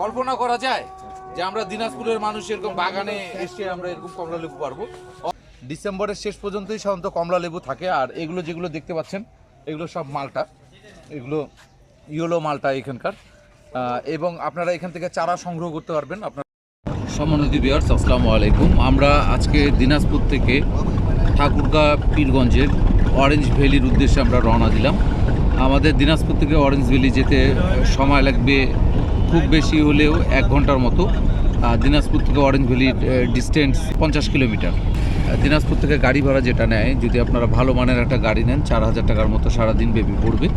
কল্পনা করা যায় যে আমরা দিনাজপুরের মানুষ এরকম বাগানে এসে আমরা এরকম কমলা লেবু পারব। ডিসেম্বরের শেষ পর্যন্তই সাধারণত কমলা লেবু থাকে, আর এগুলো যেগুলো দেখতে পাচ্ছেন, এগুলো সব মালটা। এগুলো ইয়েলো মালটা এখানকার। এবং আপনারা এখান থেকে চারা সংগ্রহ করতে পারবেন। আপনার সম্মানিত বিয়ার্স আসসালামু আলাইকুম। আমরা আজকে দিনাজপুর থেকে ঠাকুরগা পীরগঞ্জের অরেঞ্জ ভ্যালির উদ্দেশ্যে আমরা রওনা দিলাম। আমাদের দিনাজপুর থেকে অরেঞ্জ ভ্যালি যেতে সময় লাগবে খুব বেশি হলেও এক ঘণ্টার মতো। দিনাজপুর থেকে অরেঞ্জ ভ্যালির ডিস্টেন্স পঞ্চাশ কিলোমিটার। দিনাজপুর থেকে গাড়ি ভাড়া যেটা নেয়, যদি আপনারা ভালো মানের একটা গাড়ি নেন, চার হাজার টাকার মতো সারাদিন বেবি পড়বে।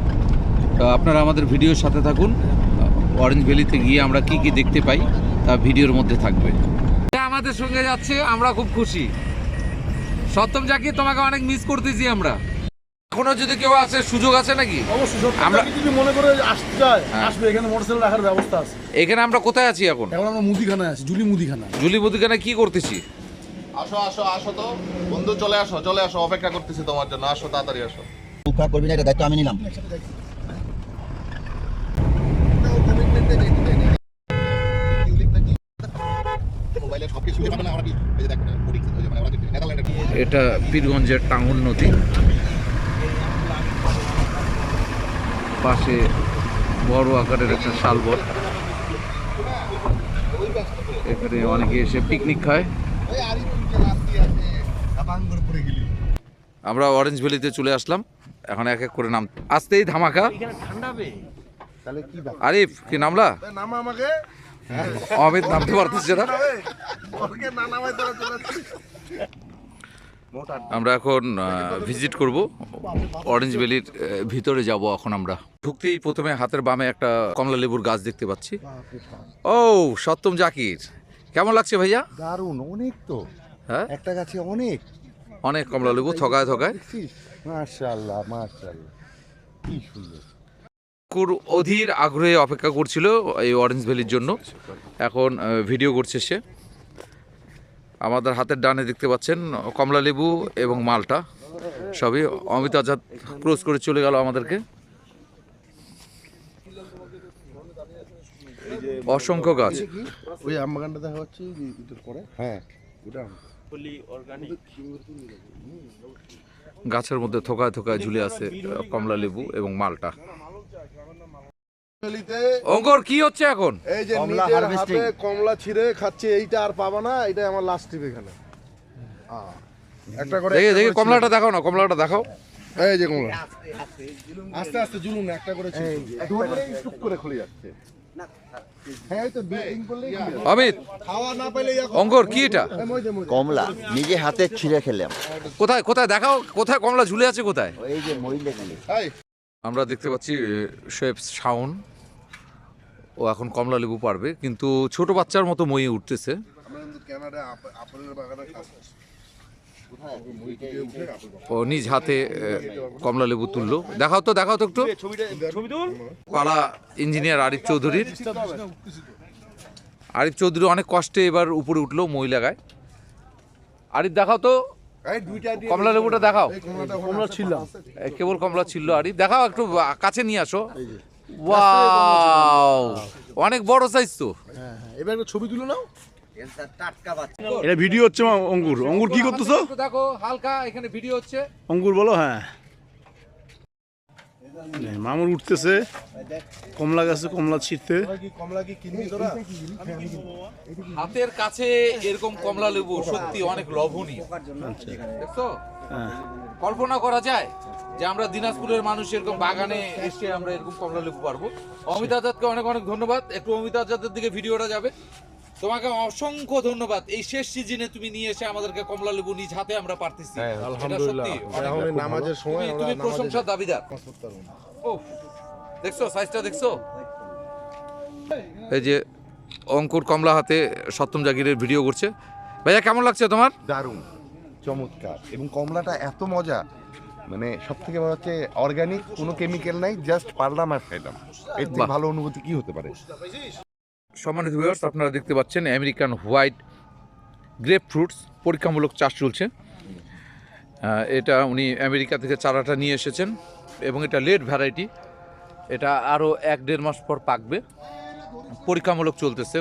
তো আপনারা আমাদের ভিডিওর সাথে থাকুন। অরেঞ্জ ভ্যালিতে গিয়ে আমরা কি কি দেখতে পাই, তা ভিডিওর মধ্যে থাকবে। আমাদের সঙ্গে যাচ্ছে, আমরা খুব খুশি। সত্যম জাকি তোমাকে অনেক মিস করতেছি আমরা। এখনও যদি কেউ আছে সুযোগ আছে নাকি? আমরা- যদি মনে করে আসতে চায় হ্যাঁ। আসবে এখানে মোটরসাইকেল রাখার ব্যবস্থা আছে। এখানে আমরা কোথায় আছি এখন? এখন আমরা মুদিখানায় আছি জুলি মুদিখানা জুলি মুদিখানে কি করতেছি? আসো আসো আসো তো। বন্ধু চলে আসো চলে আসো অপেক্ষা করতেছি তোমার জন্য। আসো তাড়াতাড়ি আসো। উপা করবি না এটা দায়িত্ব আমি নিলাম। মোবাইলে সবকিছু দেখাবে না আমরা কি এই যে দেখো না ওদিক ওই যে মানে ওরা যে নেদারল্যান্ডের এটা পীরগঞ্জের টাঙ্গুল নদী পাশে বড় আকারের একটা শালবট। এখানে অনেকে এসে পিকনিক খায়। আমরা অরেঞ্জ ভ্যালিতে চলে আসলাম। এখন এক এক করে নাম আসতেই ধামাকা। তাহলে কি ব্যাপার আরিফ কি নামলা? নামা আমাকে? অমিত নামতে পারতেছে না। আমরা এখন ভিজিট করব। অরেঞ্জ ভ্যালির ভিতরে যাব এখন আমরা। ঢুকতেই প্রথমে হাতের বামে একটা কমলা লেবুর গাছ দেখতে পাচ্ছি। ও সত্যম জাকির। কেমন লাগছে ভাইয়া? দারুণ অনেক তো। হ্যাঁ? একটা গাছে অনেক। অনেক কমলা লেবু থকায় থকায় মাশাআল্লাহ মাশাআল্লাহ। কি সুন্দর। কুর অধীর আগ্রহে অপেক্ষা করছিল এই অরেঞ্জ ভ্যালির জন্য। এখন ভিডিও করছে সে। আমাদের হাতের ডানে দেখতে পাচ্ছেন কমলা লেবু এবং মালটা। সবই অমিত আজাদ ক্রস করে চলে গেল আমাদেরকে। অসংখ্য গাছ। ওই আম বাগানটা দেখা পরে হ্যাঁ। ওটা গাছের মধ্যে থোকায় থোকায় ঝুলে আছে কমলা লেবু এবং মালটা। অঙ্কর কি হচ্ছে এখন? এই যে কমলা নিজের হাতে কমলা ছিঁড়ে খাচ্ছে এইটা আর পাবা না এটা আমার লাস্ট ট্রিপ এখানে। একটা করে দেখে একটা কমলাটা দেখাও না কমলাটা দেখাও। ছিঁড়ে। এই যে কমলা। আস্তে আস্তে জুলুন না, একটা করে ছিঁড়ে। করে খুলে যাচ্ছে। এই তো বিল্ডিং করলেই খুলে যাচ্ছে। অমিত খাওয়া না পাইলে অঙ্কর কি এটা? কমলা নিজে হাতে ছিঁড়ে খেলাম। কোথায় কোথায় দেখাও কোথায় কমলা ঝুলে আছে কোথায়? এই যে মহিলা খালি এই। আমরা দেখতে পাচ্ছি শেফ শাওন। ও এখন কমলা লেবু পারবে কিন্তু ছোট বাচ্চার মতো মই উঠতেছে। ও নিজ হাতে কমলা লেবু তুললো। দেখাও তো দেখাও তো একটু। পালা ইঞ্জিনিয়ার আরিফ চৌধুরীর। আরিফ চৌধুরী অনেক কষ্টে এবার উপরে উঠল মই লাগায়। আরিফ দেখাও তো। কমলা লেবুটা দেখাও। কমলা ছিলাম এ, কেবল কমলা ছিল আরিফ। দেখাও একটু কাছে নিয়ে আসো। ওয়াও অনেক বড় সাইজ তো। এবার একটা ছবি তুলে নাও। টাটকা এটা ভিডিও হচ্ছে অঙ্গুর। অঙ্কুর অঙ্কুর কি করতেছো? দেখো হালকা এখানে ভিডিও হচ্ছে। অঙ্কুর বলো হ্যাঁ। মামুর উঠতেছে। কমলা গাছে কমলা তোরা হাতের কাছে এরকম কমলা লেবু সত্যি অনেক লোভনীয়। দেখছ? হ্যাঁ। কল্পনা করা যায় যে আমরা দিনাজপুরের মানুষ এরকম বাগানে এসে আমরা এরকম কমলা লেবু পারব। অমিত আজাদকে অনেক অনেক ধন্যবাদ। একটু অমিত আজাদের দিকে ভিডিওটা যাবে। তোমাকে অসংখ্য ধন্যবাদ। এই শেষ সিজনে তুমি নিয়ে এসে আমাদেরকে কমলা লেবু নিজ হাতে আমরা পারতেছি। এই নামাজের সময় তুমি প্রশংসার দাবিদার। দেখছ সাইজটা দেখছ? এই যে অঙ্কুর কমলা হাতে সপ্তম জাগিরের ভিডিও করছে। ভাইয়া কেমন লাগছে তোমার? দারুণ চমৎকার। এবং কমলাটা এত মজা মানে সব থেকে বড় হচ্ছে অর্গানিক কোনো কেমিক্যাল নাই জাস্ট পারলাম আর খাইলাম। এর ভালো অনুভূতি কি হতে পারে? সম্মানিত ভিউয়ার্স আপনারা দেখতে পাচ্ছেন আমেরিকান হোয়াইট গ্রেপ ফ্রুটস পরীক্ষামূলক চাষ চলছে। এটা উনি আমেরিকা থেকে চারাটা নিয়ে এসেছেন এবং এটা লেট ভ্যারাইটি এটা আরও এক দেড় মাস পর পাকবে। পরীক্ষামূলক চলতেছে।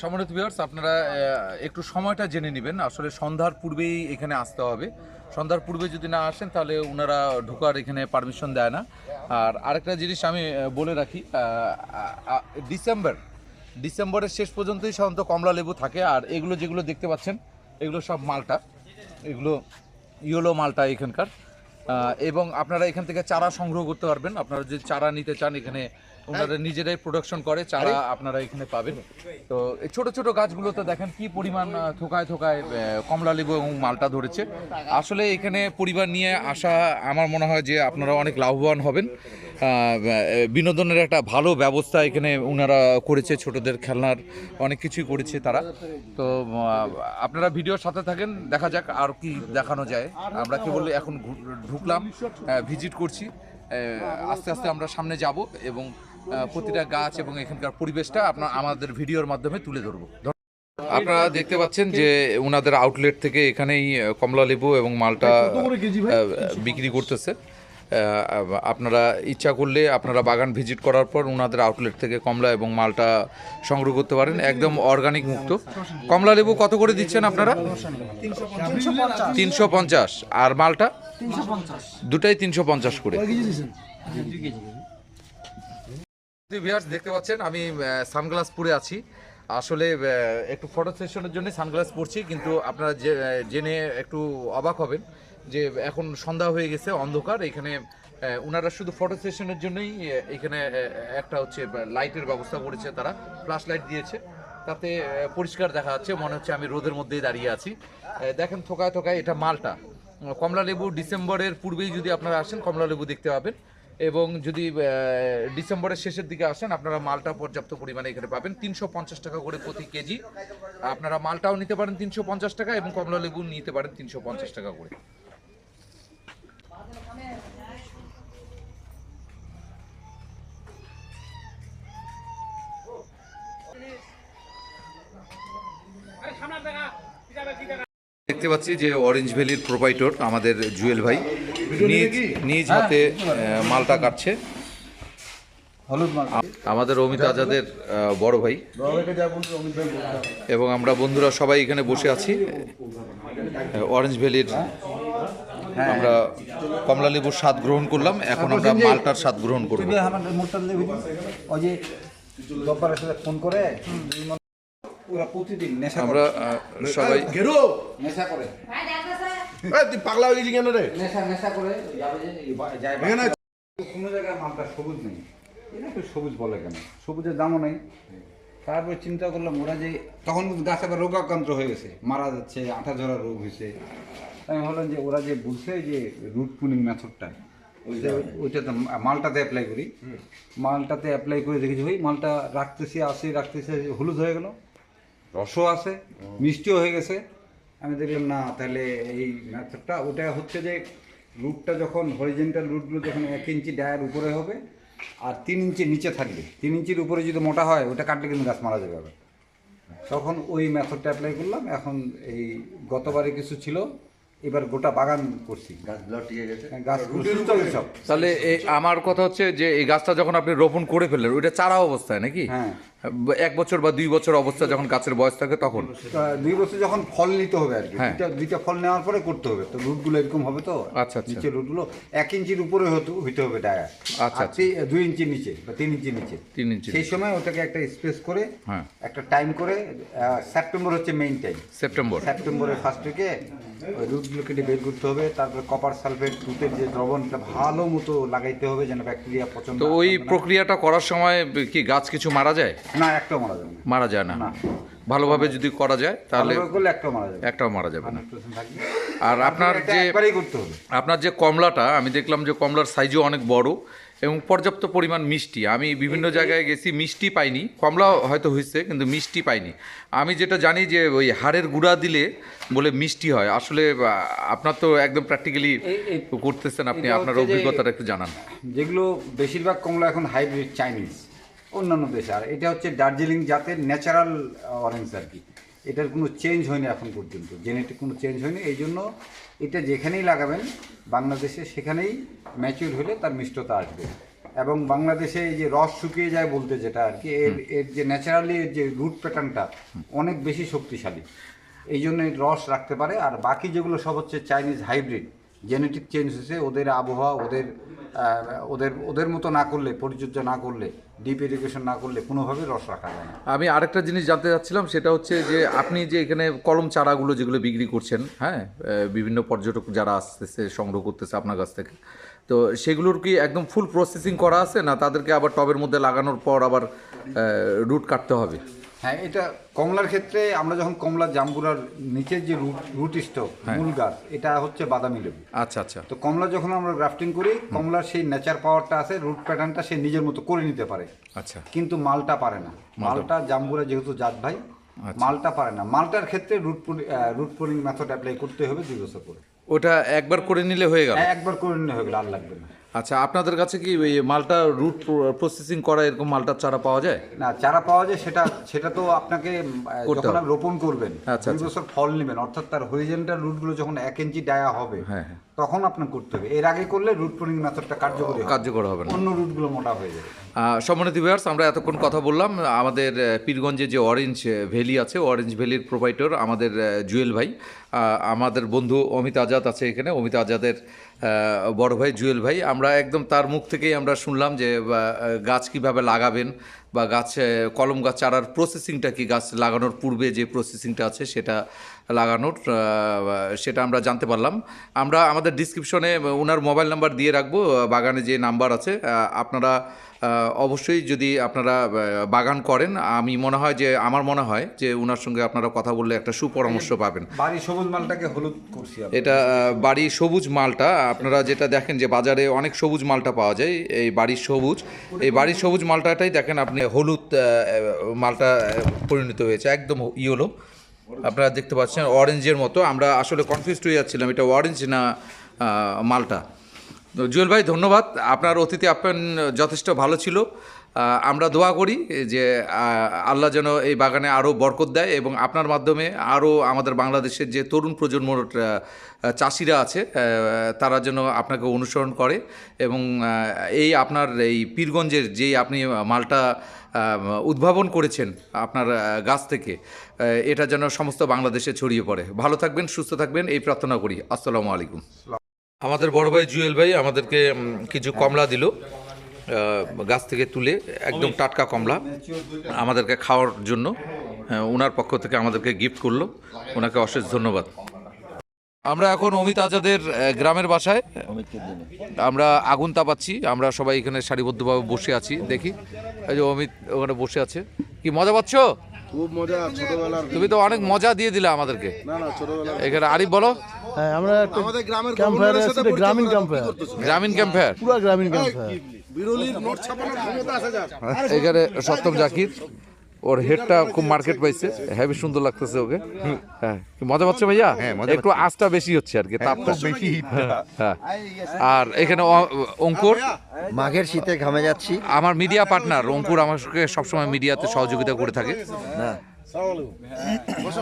সম্মানিত ভিউয়ার্স আপনারা একটু সময়টা জেনে নেবেন। আসলে সন্ধ্যার পূর্বেই এখানে আসতে হবে। সন্ধ্যার পূর্বে যদি না আসেন, তাহলে ওনারা ঢোকার এখানে পারমিশন দেয় না। আর আরেকটা জিনিস আমি বলে রাখি ডিসেম্বর, ডিসেম্বরের শেষ পর্যন্তই সাধারণত কমলা লেবু থাকে। আর এগুলো যেগুলো দেখতে পাচ্ছেন, এগুলো সব মালটা। এগুলো ইয়েলো মালটা এখানকার। এবং আপনারা এখান থেকে চারা সংগ্রহ করতে পারবেন। আপনারা যদি চারা নিতে চান, এখানে ওনারা নিজেরাই প্রোডাকশন করে চারা আপনারা এখানে পাবেন। তো এই ছোট ছোট গাছগুলোতে দেখেন কি পরিমাণ থোকায় থোকায় কমলা লেবু এবং মালটা ধরেছে। আসলে এখানে পরিবার নিয়ে আসা আমার মনে হয় যে আপনারা অনেক লাভবান হবেন। বিনোদনের একটা ভালো ব্যবস্থা এখানে ওনারা করেছে ছোটদের খেলনার অনেক কিছুই করেছে তারা। তো আপনারা ভিডিওর সাথে থাকেন দেখা যাক আর কি দেখানো যায়। আমরা কেবল এখন ঢুকলাম ভিজিট করছি। আস্তে আস্তে আমরা সামনে যাব এবং প্রতিটা গাছ এবং এখানকার পরিবেশটা আপনার আমাদের ভিডিওর মাধ্যমে তুলে ধরবো। আপনারা দেখতে পাচ্ছেন যে ওনাদের আউটলেট থেকে এখানেই কমলা লেবু এবং মালটা বিক্রি করতেছে। আপনারা ইচ্ছা করলে আপনারা বাগান ভিজিট করার পর ওনাদের আউটলেট থেকে কমলা এবং মালটা সংগ্রহ করতে পারেন। একদম অর্গানিক মুক্ত। কমলা লেবু কত করে দিচ্ছেন আপনারা? তিনশো পঞ্চাশ। আর মালটা? দুটাই তিনশো পঞ্চাশ করে। ভিউয়ার্স দেখতে পাচ্ছেন, আমি সানগ্লাস পরে আছি। আসলে একটু ফটো সেশনের জন্য সানগ্লাস পরছি, কিন্তু আপনারা জেনে একটু অবাক হবেন যে এখন সন্ধ্যা হয়ে গেছে, অন্ধকার। এখানে ওনারা শুধু ফটো সেশনের জন্যই এখানে একটা হচ্ছে লাইটের ব্যবস্থা করেছে তারা ফ্ল্যাশ লাইট দিয়েছে। তাতে পরিষ্কার দেখা যাচ্ছে, মনে হচ্ছে আমি রোদের মধ্যেই দাঁড়িয়ে আছি। দেখেন থোকায় থোকায় এটা মালটা। কমলা লেবু ডিসেম্বরের পূর্বেই যদি আপনারা আসেন কমলা লেবু দেখতে পাবেন। এবং যদি ডিসেম্বরের শেষের দিকে আসেন আপনারা মালটা পর্যাপ্ত পরিমাণে এখানে পাবেন। তিনশো পঞ্চাশ টাকা করে প্রতি কেজি। আপনারা মালটাও নিতে পারেন তিনশো পঞ্চাশ টাকা এবং কমলা লেবু নিতে পারেন তিনশো পঞ্চাশ টাকা করে। দেখতে পাচ্ছি যে অরেঞ্জ ভ্যালির প্রোপাইটর আমাদের জুয়েল ভাই। নিজ নিজ হাতে মালটা কাটছে। আমাদের অমিত আজাদের বড় ভাই। এবং আমরা বন্ধুরা সবাই এখানে বসে আছি। অরেঞ্জ ভ্যালির আমরা কমলা লেবুর স্বাদ গ্রহণ করলাম। এখন আমরা মালটার স্বাদ গ্রহণ করব। ফোন করে আমরা সবাই নেশা করে। তুই পাগলা হয়ে গেছি কেন রে? নেশা নেশা করে যাবে এখানে কোনো জায়গায় মালটা সবুজ নেই। এটা একটু সবুজ বলে কেন? সবুজের দামও নেই। তারপর চিন্তা করলাম ওরা যে তখন গাছ আবার রোগাক্রান্ত হয়ে গেছে। মারা যাচ্ছে আঠা ঝরা রোগ হয়েছে। আমি ভাবলাম যে ওরা যে বলছে যে রুট পুলিং মেথডটা ওইটাতে মালটাতে অ্যাপ্লাই করি। মালটাতে অ্যাপ্লাই করে দেখেছি ভাই মালটা রাখতেছি আসে রাখতেছি হলুদ হয়ে গেল। রসও আছে মিষ্টিও হয়ে গেছে। আমি দেখলাম না তাহলে এই মেথডটা ওটা হচ্ছে যে রুটটা যখন হরিজেন্টাল রুটগুলো যখন এক ইঞ্চি ডায়ের উপরে হবে আর তিন ইঞ্চি নিচে থাকবে তিন ইঞ্চির উপরে যদি মোটা হয় ওটা কাটলে কিন্তু গাছ মারা যাবে আবার। তখন ওই মেথডটা অ্যাপ্লাই করলাম। এখন এই গতবারে কিছু ছিল এবার গোটা বাগান করছি। সব তাহলে এই আমার কথা হচ্ছে যে এই গাছটা যখন আপনি রোপণ করে ফেললেন ওইটা চারা অবস্থায় নাকি? হ্যাঁ। এক বছর বা দুই বছর অবস্থা যখন গাছের বয়স থাকে তখন? দুই বছর যখন ফল নিতে হবে আর কি হ্যাঁ। দুইটা ফল নেওয়ার পরে করতে হবে। তো রুটগুলো এরকম হবে তো? আচ্ছা, আচ্ছা। নিচে রুটগুলো এক ইঞ্চির উপরে হতে হইতে হবে ডায়া আচ্ছা, তি- দুই ইঞ্চি নিচে বা তিন ইঞ্চি নিচে। তিন ইঞ্চি সেই সময় ওটাকে একটা স্পেস করে হ্যাঁ। একটা টাইম করে সেপ্টেম্বর হচ্ছে মেইন টাইম সেপ্টেম্বর সেপ্টেম্বরের ফার্স্ট উইকে ওই রুটগুলো কেটে বের করতে হবে। তারপরে কপার সালফেট রুটের যে দ্রবণটা ভালো মতো লাগাইতে হবে যেন ব্যাকটেরিয়া পছন্দ তো ওই প্রক্রিয়াটা করার সময় কি গাছ কিছু মারা যায়? না একটাও মারা যাবে না। মারা যায় না। ভালোভাবে যদি করা যায় তাহলে করলে একটাও মারা যাবে। একটাও মারা যাবে না। আর আপনার যে করতে হবে। আপনার যে কমলাটা আমি দেখলাম যে কমলার সাইজও অনেক বড় এবং পর্যাপ্ত পরিমাণ মিষ্টি। আমি বিভিন্ন জায়গায় গেছি মিষ্টি পাইনি। কমলা হয়তো হয়েছে কিন্তু মিষ্টি পাইনি। আমি যেটা জানি যে ওই হাড়ের গুঁড়া দিলে বলে মিষ্টি হয়। আসলে আপনার তো একদম প্র্যাকটিক্যালি করতেছেন আপনি। আপনার অভিজ্ঞতাটা একটু জানান। যেগুলো বেশিরভাগ কমলা এখন হাইব্রিড চাইনিজ অন্যান্য দেশে। আর এটা হচ্ছে দার্জিলিং জাতের ন্যাচারাল অরেঞ্জ আর কি। এটার কোনো চেঞ্জ হয়নি এখন পর্যন্ত। জেনেটিক কোনো চেঞ্জ হয়নি। এই জন্য এটা যেখানেই লাগাবেন বাংলাদেশে সেখানেই ম্যাচিউর হলে তার মিষ্টতা আসবে। এবং বাংলাদেশে এই যে রস শুকিয়ে যায় বলতে যেটা আর কি এর এর যে ন্যাচারালি এর যে রুট প্যাটার্নটা অনেক বেশি শক্তিশালী। এই জন্য রস রাখতে পারে। আর বাকি যেগুলো সব হচ্ছে চাইনিজ হাইব্রিড জেনেটিক চেঞ্জ হয়েছে ওদের আবহাওয়া, ওদের ওদের ওদের মতো না করলে, পরিচর্যা না করলে ডিপ ইরিগেশন না করলে কোনোভাবেই রস রাখা যায় না। আমি আরেকটা জিনিস জানতে চাচ্ছিলাম সেটা হচ্ছে যে আপনি যে এখানে কলম চারাগুলো যেগুলো বিক্রি করছেন হ্যাঁ বিভিন্ন পর্যটক যারা আসতেছে, সংগ্রহ করতেছে আপনার কাছ থেকে, তো সেগুলোর কি একদম ফুল প্রসেসিং করা আছে না তাদেরকে আবার টবের মধ্যে লাগানোর পর আবার রুট কাটতে হবে? হ্যাঁ এটা কমলার ক্ষেত্রে আমরা যখন কমলা জাম্বুরার নিচের যে রুট রুট স্টক মূল গাছ এটা হচ্ছে বাদামি লেবু। আচ্ছা আচ্ছা। তো কমলা যখন আমরা গ্রাফটিং করি কমলার সেই নেচার পাওয়ারটা আছে রুট প্যাটার্নটা সে নিজের মতো করে নিতে পারে। আচ্ছা। কিন্তু মালটা পারে না। মালটা জাম্বুরা যেহেতু জাত ভাই মালটা পারে না। মালটার ক্ষেত্রে route route pooling method apply করতে হবে দুই বছর করে ওটা একবার করে নিলে হয়ে গেল? হ্যাঁ, একবার করে নিলে হয়ে গেল আর লাগবে না। আচ্ছা আপনাদের কাছে কি ওই মালটা রুট প্রসেসিং করা এরকম মালটার চারা পাওয়া যায়? না চারা পাওয়া যায় সেটা সেটা তো আপনাকে যখন রোপণ করবেন আচ্ছা, দুই বছর ফল নেবেন অর্থাৎ তার হরিজেন্টাল রুটগুলো যখন এক ইঞ্চি ডায়া হবে হ্যাঁ, হ্যাঁ। তখন আপনার করতে হবে। এর আগে করলে রুট পুলিং মেথডটা কার্যকরী কার্যকর হবে না। অন্য রুটগুলো মোটা হয়ে যাবে। সম্মানিত ভিউয়ার্স আমরা এতক্ষণ কথা বললাম। আমাদের পীরগঞ্জে যে অরেঞ্জ ভ্যালি আছে অরেঞ্জ ভ্যালির প্রোভাইডর আমাদের জুয়েল ভাই। আমাদের বন্ধু অমিত আজাদ আছে এখানে। অমিত আজাদের বড় ভাই জুয়েল ভাই। আমরা একদম তার মুখ থেকেই আমরা শুনলাম যে গাছ কীভাবে লাগাবেন বা গাছে, কলম গাছ চারার প্রসেসিংটা কি গাছ লাগানোর পূর্বে যে প্রসেসিংটা আছে সেটা লাগানোর সেটা আমরা জানতে পারলাম। আমরা আমাদের ডিসক্রিপশনে ওনার মোবাইল নাম্বার দিয়ে রাখব, বাগানে যে নাম্বার আছে আপনারা অবশ্যই যদি আপনারা বাগান করেন আমি মনে হয় যে আমার মনে হয় যে ওনার সঙ্গে আপনারা কথা বললে একটা সুপরামর্শ পাবেন। বাড়ি সবুজ মালটাকে হলুদ করছি এটা বাড়ি সবুজ মালটা আপনারা যেটা দেখেন যে বাজারে অনেক সবুজ মালটা পাওয়া যায় এই বাড়ির সবুজ। এই বাড়ির সবুজ মালটাটাই দেখেন আপনি হলুদ মালটা পরিণত হয়েছে একদম ইয়েলো। আপনারা দেখতে পাচ্ছেন অরেঞ্জের মতো। আমরা আসলে কনফিউজড হয়ে যাচ্ছিলাম এটা অরেঞ্জ না মালটা। জুয়েল ভাই, ধন্যবাদ। আপনার অতিথি আপ্যায়ন যথেষ্ট ভালো ছিল। আমরা দোয়া করি যে আল্লাহ যেন এই বাগানে আরও বরকত দেয় এবং আপনার মাধ্যমে আরও আমাদের বাংলাদেশের যে তরুণ প্রজন্মর চাষিরা আছে তারা যেন আপনাকে অনুসরণ করে এবং এই আপনার এই পীরগঞ্জের যেই আপনি মালটা উদ্ভাবন করেছেন আপনার গাছ থেকে এটা যেন সমস্ত বাংলাদেশে ছড়িয়ে পড়ে। ভালো থাকবেন, সুস্থ থাকবেন, এই প্রার্থনা করি। আসসালামু আলাইকুম। আমাদের বড় ভাই জুয়েল ভাই আমাদেরকে কিছু কমলা দিল গাছ থেকে তুলে, একদম টাটকা কমলা আমাদেরকে খাওয়ার জন্য ওনার পক্ষ থেকে আমাদেরকে গিফট করল ওনাকে অশেষ ধন্যবাদ। আমরা এখন অমিত আজাদের গ্রামের বাসায়, আমরা আগুন তাপাচ্ছি আমরা সবাই এখানে সারিবদ্ধভাবে বসে আছি, দেখি, এই যে অমিত ওখানে বসে আছে, কি মজা পাচ্ছ? খুব মজা ছোটবেলার তুমি তো অনেক মজা দিয়ে দিলে আমাদেরকে। না না ছোটবেলার এখানে আরিফ বলো। হ্যাঁ আমরা আমাদের গ্রামের ক্যাম্পায়ারে গভর্নরের সাথে গ্রামীণ পরিচয় ক্যাম্পায়ার গ্রামীণ ক্যাম্পের পুরো গ্রামীণ ক্যাম্পায়ার বিরলির নোট ছাপানোর ক্ষমতা আছে যার। এখানে সত্যম জাকির। ওর হেডটা খুব মার্কেট পাইছে। হেভি সুন্দর লাগতেছে ওকে। হ্যাঁ মজা পাচ্ছে ভাইয়া? একটু আঁচটা বেশি হচ্ছে আর কি তাপটা বেশি হ্যাঁ আর এখানে অঙ্কুর? মাঘের শীতে ঘামে যাচ্ছি। আমার মিডিয়া পার্টনার অঙ্কুর আমাকে সবসময় মিডিয়াতে সহযোগিতা করে থাকে। বসো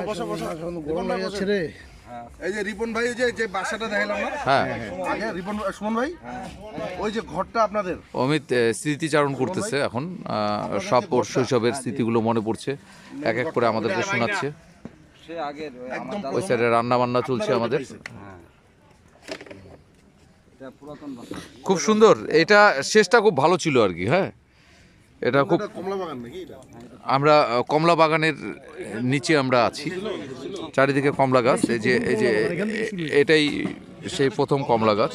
হয়ে এই যে রিপন ভাই ওই যে যে বাসাটা দেখালাম না? হ্যাঁ আগে রিপন সুমন ভাই ওই যে ঘরটা আপনাদের? অমিত স্মৃতিচারণ করতেছে এখন। সব ওর শৈশবের স্মৃতিগুলো মনে পড়ছে। এক এক করে আমাদেরকে শোনাচ্ছে। ওই সাইডে রান্না বান্না চলছে আমাদের। খুব সুন্দর। এটা শেষটা খুব ভালো ছিল আর কি হ্যাঁ? এটা খুব আমরা কমলা বাগানের নিচে আমরা আছি। চারিদিকে কমলা গাছ এই যে এই যে এটাই সেই প্রথম কমলা গাছ।